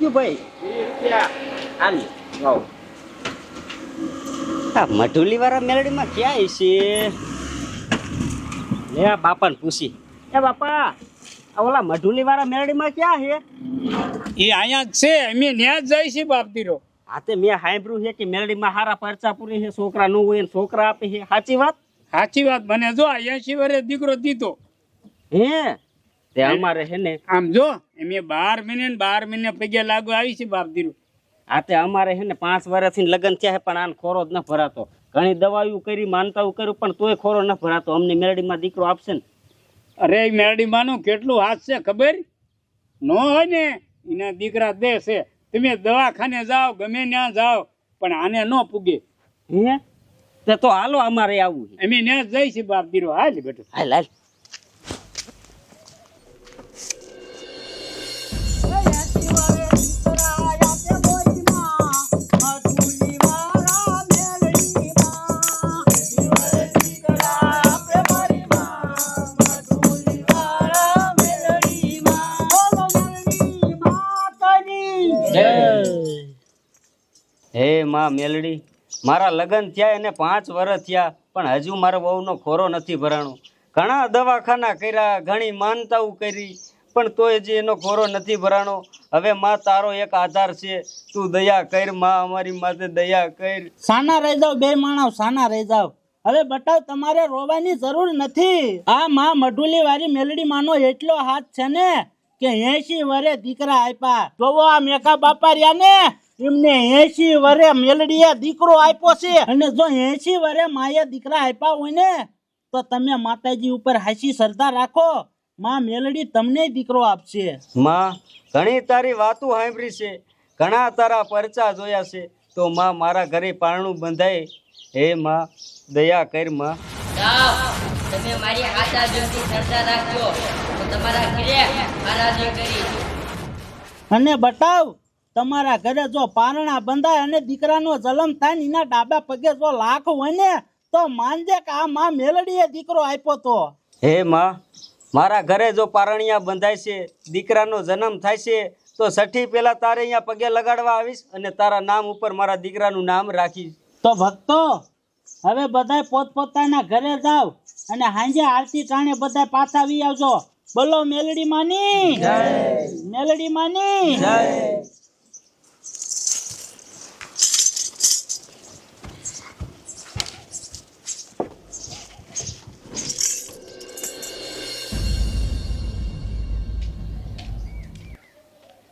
થયું ભાઈ? હાલી જાઓ આ મઢુલી વાળા મેલડીમાં ક્યાં છે લે આ બાપાને પૂછી. એ બાપા આ ઓલા મઢુલી વાળા મેલડીમાં ક્યાં છે એ અહીંયા જ છે અમે ન્યા જ જાય છે બાપ દીરો. હા તે મેં સાંભળ્યું છે કે મેલડીમાં હારા પરચા પૂરી છે છોકરા ન હોય ને છોકરા આપે છે. સાચી વાત? સાચી વાત મને જો અહીંયા શિવરે દીકરો દીધો. હે? તે અમારે છે ને? આમ જો એમ બાર મહિને બાર મહિને પગે લાગુ આવી છે બાપ દીરો. આ તે અમારે છે ને પાંચ વર્ષથી લગ્ન થયા છે પણ આને ખોરો જ ન ભરાતો. ઘણી દવાઓ કરી માનતાઓ કર્યું પણ તોય ખોરો ન ભરાતો. અમને મેલડીમાં દીકરો આપશે ને. અરે એ મેરડી માનું કેટલું હાથ છે ખબર? નો હોય ને એના દીકરા દે છે. તમે દવાખાને જાઓ ગમે ત્યાં જાઓ પણ આને ન પૂગે. હે? તે તો હાલો અમારે આવવું એમ અમે ત્યાં જ જાય છે બાપ દીરો. હાલ બેટો. હાલ હાલ. હે માં મેલડી મારા લગ્ન થયા એને પાંચ વર્ષ થયા પણ હજુ મારો વહુનો ખોરો નથી ભરાણો. ઘણા દવાખાના કર્યા ઘણી માનતાઓ કરી પણ તોય જે એનો ખોરો નથી ભરાણો. હવે માં તારો એક આધાર છે તું દયા કરમાં અમારી માથે દયા કર. સાના રહી જાવ બે માણસ સાના રહી જાવ હવે બટાવ તમારે રોવાની જરૂર નથી. આ માં મઢુલી વાળી મેલડી માનો એટલો હાથ છે ને? કે એસી વરે દીકરા આપ્યા જોવો આ મેઘા બાપા રહ્યા ને. એમને એસી વરે મેલડીએ દીકરો આપ્યો છે. અને જો એસી વરે માએ દીકરા આપ્યા હોય ને તો તમે માતાજી ઉપર હાસી શ્રદ્ધા રાખો. માં મેલડી તમને દીકરો આપશે. માં ઘણી તારી વાતો સાંભળી છે. ઘણા તારા પરચા જોયા છે. તો માં મારા ઘરે પારણું બંધાય. હે માં દયા કરમાં. તમે મારી આશા જોતી શ્રદ્ધા રાખજો. તમારા ઘરે આરાધના કરી. અને બતાવ તમારા ઘરે જો પારણા બંધાય અને દીકરાનો જલમ થાય ને એના ડાબા પગે જો લાખ હોય ને તો માનજે કે આ માં મેલડીએ દીકરો આપ્યો તો? હે માં મારા ઘરે જો પારણિયા બંધાય છે દીકરાનો જન્મ થાય છે તો સઠી પહેલા તારે અહીંયા પગે લગાડવા આવીશ અને તારા નામ ઉપર મારા દીકરાનું નામ રાખીશ. તો ભક્તો હવે બધાય પોતપોતાના ઘરે જાવ અને હાંજે આરતી ટાણે બધાય પાછા આવી આવજો. બોલો મેલડી માની. મેલડી માની.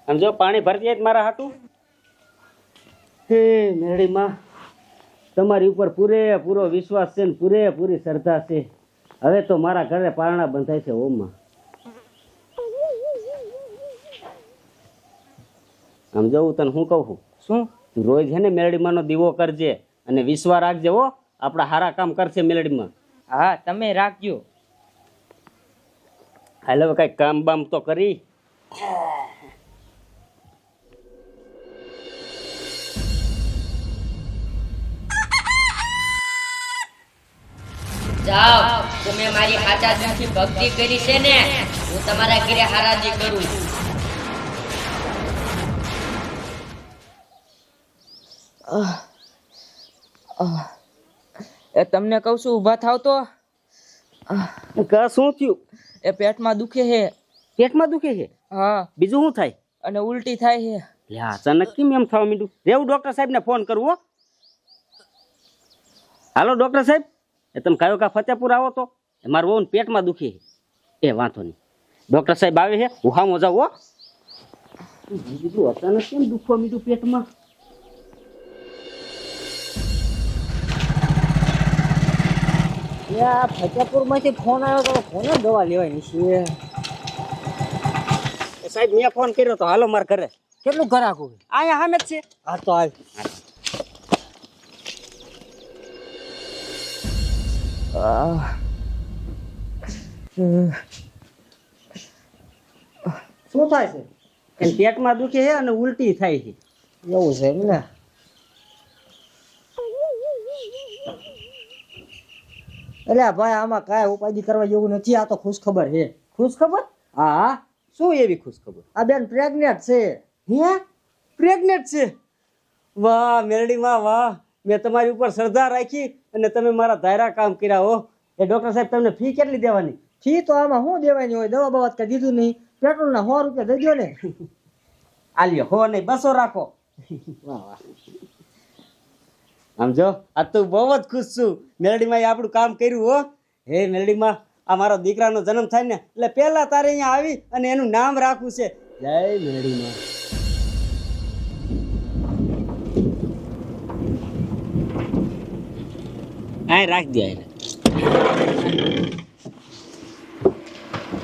આમ જો પાણી ભરતી જાય મારા હાટું? હે મેરડી માં તમારી ઉપર પૂરેપૂરો વિશ્વાસ છે ને પૂરેપૂરી શ્રદ્ધા છે. હવે તો મારા ઘરે પારણા બંધાય છે ઓમમાં આમ તને હું કહું છું? શું? તું રોજ છે ને મેલડીમાંનો દીવો કરજે અને વિશ્વા રાખજે હો આપણા હારા કામ કરશે મેલડીમાં. હા તમે રાખજો. હાલ હવે કઈ કામ બામ તો કરી. જાઓ તમે મારી આશા ભક્તિ કરી છે ને હું તમારા ઘરે હારાજી કરું એ તમને કહું છું ઊભા થાવ તો. કા શું થયું? એ પેટમાં દુખે છે પેટમાં દુખે છે હા. બીજું શું થાય? અને ઉલટી થાય છે લે આ અચાનક કેમ એમ થવા માંડ્યું? રેવું ડોક્ટર સાહેબને ફોન કરવો હાલો ડોક્ટર સાહેબ. એ તમે કયો કા ફતેપુર આવો તો? એ મારું વહુને પેટમાં દુખે છે એ વાંધો નહીં. ડોક્ટર સાહેબ આવે છે હું હા જાઉં હો. બીજું અચાનક કેમ દુખવા માંડ્યું પેટમાં? ફતેપુરમાંથી ફોન આવ્યો તો કોને દવા લેવાની છે? સાહેબ મેં ફોન કર્યો તો હાલો મારા ઘરે. કેટલું ઘરાક હોય અહીંયા સામે જ છે. હા તો હાલ. શું થાય છે? પેટમાં દુખે છે અને ઉલટી થાય છે. એવું છે એમ ને? એટલે ભાઈ આમાં કાંઈ ઉપાધિ કરવા જેવું નથી આ તો ખુશ ખબર હે ખુશ ખબર હા. શું એવી ખુશ ખબર આ બેન પ્રેગ્નેટ છે. હે? પ્રેગ્નેટ છે? વાહ મેરડીમાં વાહ. મેં તમારી ઉપર શ્રદ્ધા રાખી અને તમે મારા ધાયરા કામ કર્યા હો. એ ડોક્ટર સાહેબ તમને ફી કેટલી દેવાની? ફી તો આમાં શું દેવાની હોય? દવા બવા કઈ દીધું નહીં. પેટ્રોલ ના સો રૂપિયા દઈ દો ને. આલ્યો હો નહીં બસો રાખો. વાહ વાહ. આમ જો આ તો બહુ જ ખુશ છું. મેલડીમાં આપણું કામ કર્યું હો. હે મેલડીમાં આ મારો દીકરાનો જન્મ થાય ને એટલે પહેલા તારે અહીંયા આવી અને એનું નામ રાખવું છે. જય મેલડીમાં. આ રાખ દે.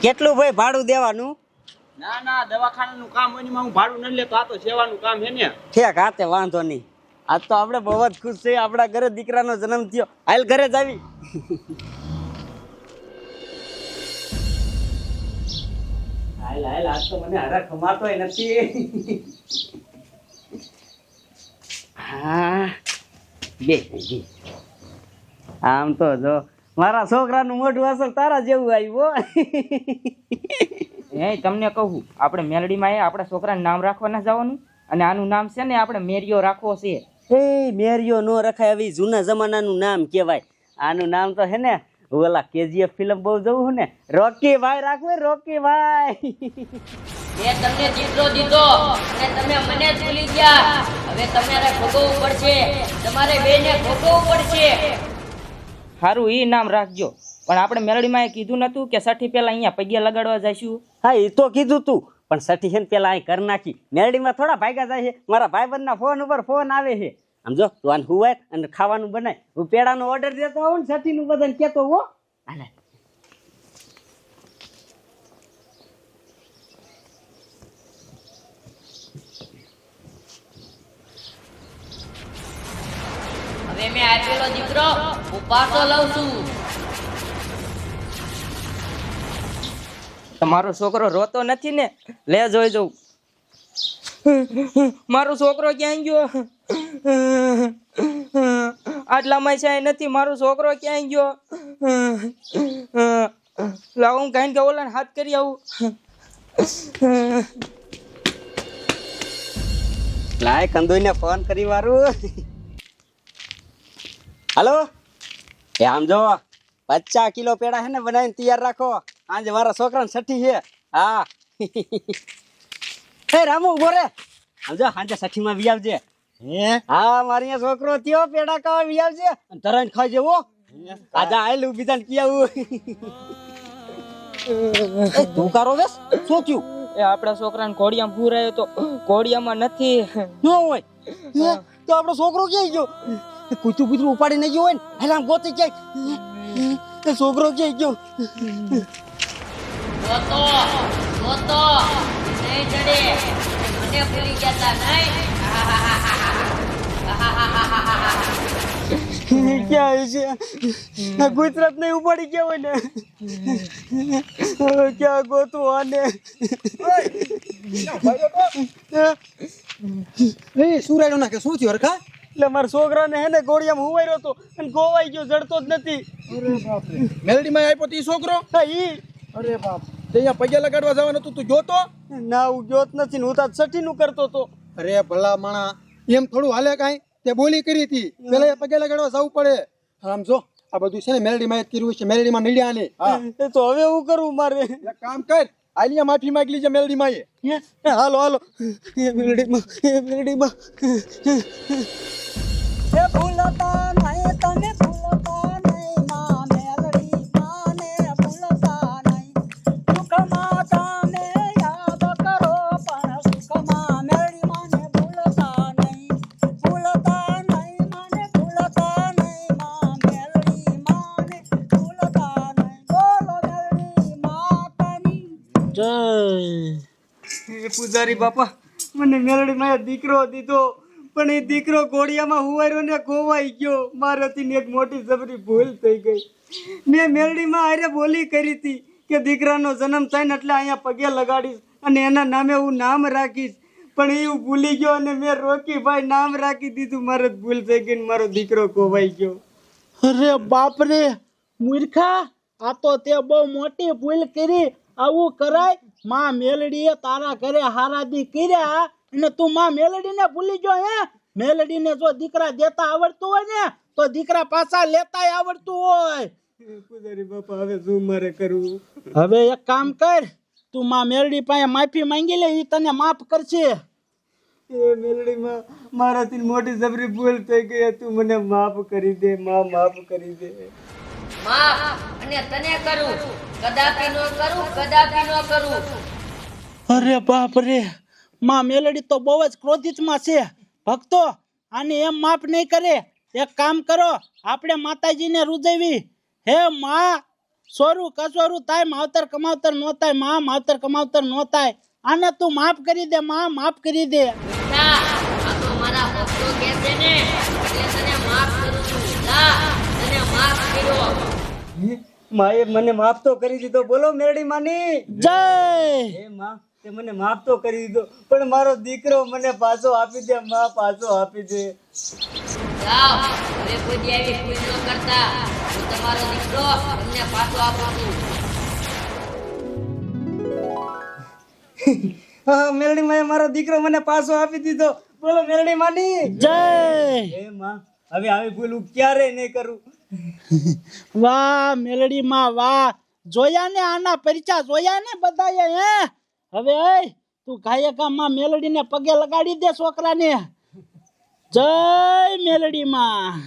કેટલું ભાઈ ભાડું દેવાનું? ના ના દવાખાનાનું કામ હોય હું ભાડું નથી લેતો આ તો સેવાનું કામ છે ને. ઠેક હાથે વાંધો નહીં. આજ તો આપણે બહુ જ ખુશ છે આપણા ઘરે દીકરાનો જન્મ થયો. હાલ ઘરે જ આવી. હાલ હાલ આજ તો મને હરા ખમાતોય નથી. હા. બે આમ તો જો મારા છોકરાનું મોઢું અસર તારા જેવું આવ્યું હે. તમને કહું આપણે મેલડીમાં એ આપણા છોકરાને નામ રાખવાના જવાનું. અને આનું નામ છે ને આપણે મેરિયો રાખવો છે. એ મેરિયો નો રખાય આવી જૂના જમાનાનું નામ કહેવાય. આનું નામ તો હે ને ઓલા કેજીએફ ફિલ્મ બહુ જવું ને રોકી ભાઈ રાખવે રોકી ભાઈ. મેં તમને દીકરો દીધો. અને તમે મને ભૂલી ગયા. હવે તમારે ભોગવવું પડશે. તમારે બેને ભોગવવું પડશે. સારું એ નામ રાખજો. પણ આપણે મેલડીમાં એ કીધું નતું કે સઠી પહેલા અહીંયા પગ્યા લગાડવા જઈશું? હા એ તો કીધું તું. પણ સઠી છે ને પેલા અહીં કર નાખી. મેરડીમાં થોડા ભાગ્યા જાય છે. મારા ભાઈબંધના ફોન ઉપર ફોન આવે છે. આમ જો, તું આને હુવાય અને ખાવાનું બનાય. હું પેડાનો ઓર્ડર દેતો હોઉં ને સઠીનું બધાને કહેતો હો હાલે. હવે મેં આપેલો દીકરો ઉપાસો લઉં છું. તમારો છોકરો રોતો નથી ને, લે જોઈ જવું મારો છોકરો ક્યાં ગયો? આટલામાં છે નથી, મારો છોકરો ક્યાં ગયો? લાવ હું કાંઈ કે ઓલાને હાથ કરી આવું. લાય કંદુઈને ફોન કરી વારું હાલો? એ આમ જો પચાસ કિલો પેડા હે ને બનાવીને તૈયાર રાખો. આજે મારા છોકરાને છઠ્ઠી છે. હા. હે રામુ ઊભો રે. સમજો સાંજે છઠ્ઠીમાં વી આવજે. હે? હા મારી અહીંયા છોકરો થયો પેડા ખાવા વી આવજે. અને તરત ખાઈ જવો. આજે આયેલું બીજાને કી આવું તું કારો વેસ શું થયું? એ આપણા છોકરાને ઘોડિયામાં પૂરાયો તો ઘોડિયામાં નથી. ન હોય. તો આપણો છોકરો ક્યાં ગયો? કૂતરું કૂતરું ઉપાડી નહીં ગયો હોય ને. એટલે આમ ગોતી ક્યાંય. એ છોકરો ક્યાંય ગયો? જોતો જોતો નહીં ચડે મને ભૂલી ગયા તા નહીં? ક્યાં છે? ગુજરાત નહીં ઉપાડી ગયા હોય ને? હવે ક્યાં ગોતું આને? એ નાખે. શું થયું હરખા? એટલે મારા છોકરાને હે ને ગોળિયામાં હુવાઈ હતો અને ગોવાઈ ગયો જડતો જ નથી. મેલડીમાં આપ્યો તી છોકરો? હા ઈ. અરે બાપ. તે અહીંયા પૈયા લગાડવા જવાનું હતું તું જોતો ના હું જોત નથી હું તો છઠ્ઠીનું કરતો હતો અરે ભલા માણા એમ થોડું હાલે કાંઈ? તે બોલી કરી હતી. પેલા એ પગે લગાડવા જવું પડે. આમ જો આ બધું છે ને મેલડી માં કર્યું છે મેલડીમાં નડ્યા ને હા. એ તો હવે હું કરું મારે? એક કામ કર આલિયા માફી માંગી લીજે મેલડીમાં એ. હે? હાલો હાલો. એ મેલડીમાં એ મેલડીમાં. એ ભૂલતા એ પૂજારી બાપા મને મેલડીમાં દીકરો દીધો પણ એ દીકરો ઘોડિયામાં હુવાર્યો ને ગોવાઈ ગયો. મારાથી ને એક મોટી જબરી ભૂલ થઈ ગઈ. મેં મેલડીમાં આરે બોલી કરી હતી કે દીકરાનો જન્મ થાય ને એટલે અહીંયા પગે લગાડીશ અને એના નામે હું નામ રાખીશ. પણ એ હું ભૂલી ગયો અને મેં રોકી ભાઈ નામ રાખી દીધું. મારો ભૂલ થઈ ગઈ ને મારો દીકરો ખોવાઈ ગયો. અરે બાપ રે મૂર્ખા આ તો તે બહુ મોટી ભૂલ કરી આવું કરાયમાં મેલડીએ તારા ઘરે હારાદી કર્યા અને તું માં મેલડીને ભૂલી જો હે? મેલડીને જો દીકરા દેતા આવડતું હોય ને તો દીકરા પાછા લેતાય આવડતું હોય. પૂજારી બાપા હવે શું મારે કરવું? હવે એક કામ કર તું માં મેલડી પાસે માફી માંગી લે ઈ તને માફ કરશે. એ મેલડીમાં મારાથી મોટી જબરી ભૂલ થઈ ગઈ તું મને માફ કરી દે માં માફ કરી દે. માફ અને તને કરું. કદાપી નો કરું કદાપી નો કરું. અરે બાપ રે માં મેલડી તો બહુ જ ક્રોધિતમાં છે. ભક્તો આને એમ માફ નહીં કરે. એક કામ કરો આપણે માતાજીને રૂજવી હે માં સોરું કસોરું થાય માવતર કમાવતર નો થાયમાં માવતર કમાવતર નો થાય. આને તું માફ કરી દે માં માફ કરી દે. ના આ તો મારા ભક્તો કહે છે ને એટલે તને માફ કરું છું. તને માફ કર્યો. માએ મને માફ તો કરી દીધો. બોલો મેરડી માની. જય! હે માં તે મને માફ તો કરી દીધો. પણ મારો દીકરો મને પાછો આપી દે માં પાછો આપી દે. જાઓ. હવે કોઈ દી આવી ભૂલ ન કરતા. હું તમારો દીકરો તમને પાછો આપું છું. હા મેરડી માએ મારો દીકરો મને પાછો આપી દીધો. બોલો મેરડી માની. જય! હે માં હવે આવી ભૂલ હું ક્યારેય નહીં કરું? વાહ મેલડી માં વાહ. જોયા ને આના પરિચા જોયા ને બધાએ હે? હવે તું ગાયકા માં મેલડી ને પગે લગાડી દે છોકરાને. જય મેલડી માં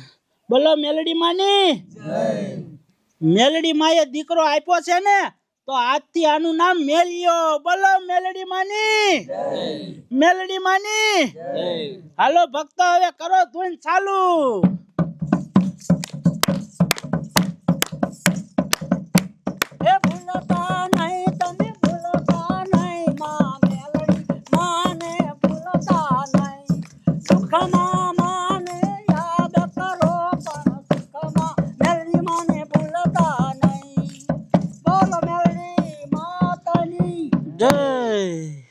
બોલો મેલડી માની મેલડી એ દીકરો આપ્યો છે ને તો આજથી આનું નામ મેલિયો. બોલો મેલડી માની મેલડી માની હાલો ભક્તો હવે કરો ધૂન ચાલુ.